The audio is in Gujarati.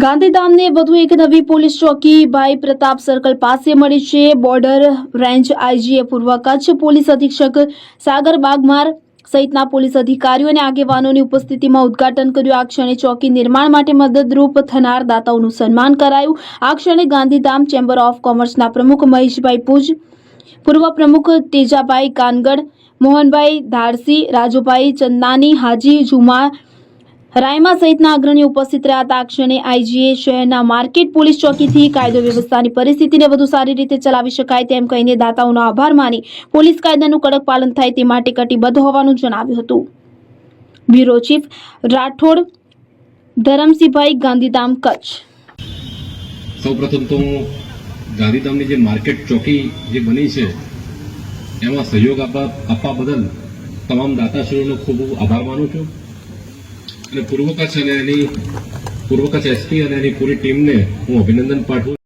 ગાંધીધામને વધુ એક નવી પોલીસ ચોકી ભાઈ પ્રતાપ સર્કલ પાસે મળી છે. બોર્ડર રેન્જ આઈજીએ પૂર્વ કચ્છ પોલીસ અધિક્ષક સાગર બાગમાર સહિતના પોલીસ અધિકારીઓ અને આગેવાનોની ઉપસ્થિતિમાં ઉદ્ઘાટન કર્યું. આ ક્ષણે ચોકી નિર્માણ માટે મદદરૂપ થનાર દાતાઓનું સન્માન કરાયું. આ ક્ષણે ગાંધીધામ ચેમ્બર ઓફ કોમર્સના પ્રમુખ મહેશભાઈ પૂજ પૂર્વ પ્રમુખ તેજાભાઈ કાનગડ, મોહનભાઈ ધારસી રાજુભાઈ ચંદાની, હાજી જુમા રાયમા સહિતના અગ્રણીઓ ઉપસ્થિત રહ્યા હતા. ક્ષણે આઈજીએ શહેરના માર્કેટ પોલીસ ચોકીથી કાયદો વ્યવસ્થાની પરિસ્થિતિને વધુ સારી રીતે ચલાવી શકાય તેમ કહીને દાતાઓનો આભાર માની પોલીસ કાયદાનું કડક પાલન થાય તે માટે કટિબદ્ધ હોવાનું જણાવ્યું હતું. Bureau chief Rathod Dharamsinhbhai Gandhidham Kutch. સૌપ્રથમ તો ગાંધીધામની જે માર્કેટ ચોકી જે બની છે, એમાં સહયોગ આપવા બદલ તમામ દાતાશ્રીઓનો ખૂબ આભાર માનું છું. અને પૂર્વ કચ્છ અને એની પૂર્વ કચ્છ એસપી અને એની પૂરી ટીમને હું અભિનંદન પાઠવું